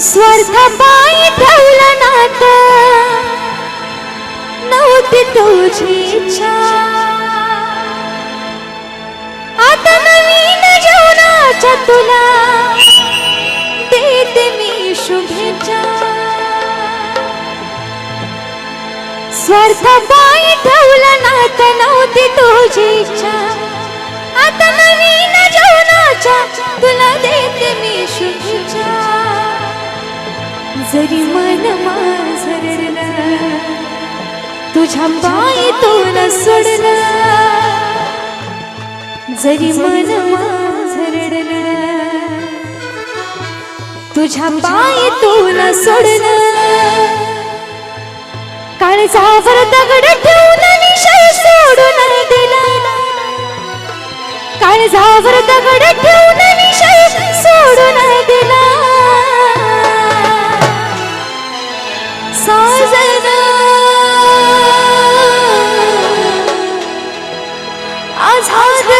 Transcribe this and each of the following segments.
स्वार्थ पायी ठेवलं नात. नव्हती तुझी इच्छा. आता नवीन जीवनाच्या तुला देते मी शुभेच्छा. स्वार्थ पायी ठेवलं नात नव्हती तुझी इच्छा. आता नवीन जीवनाच्या तुला देते मी शुभेच्छा. जरी मन माझं तुझ्या पायी तुला सोडला. जरी मन माझं तुझ्या पायी तुला सोडलं. काळजावर दगड ठेवला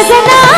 বাজনা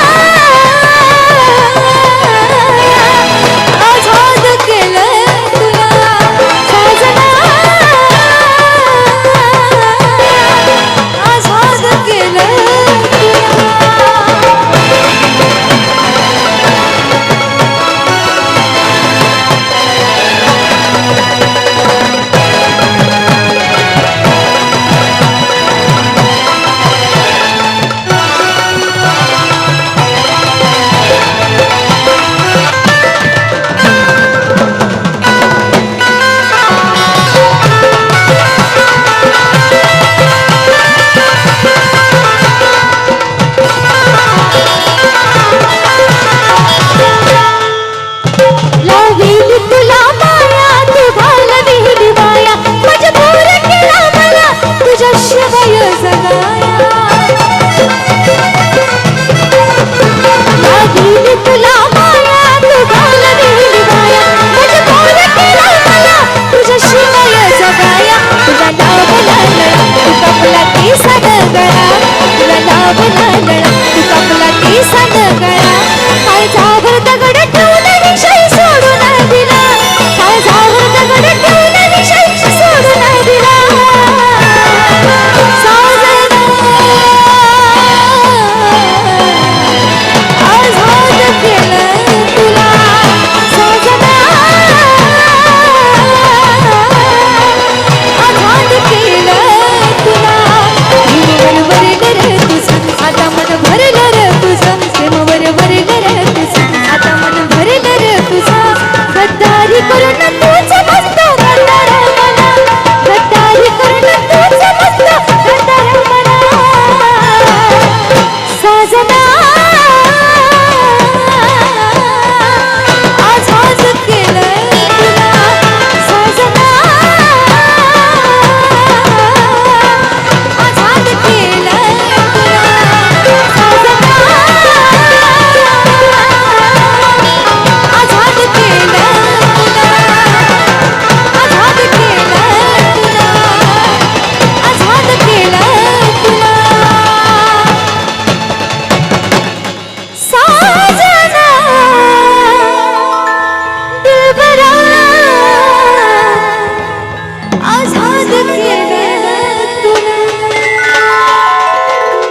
Bye.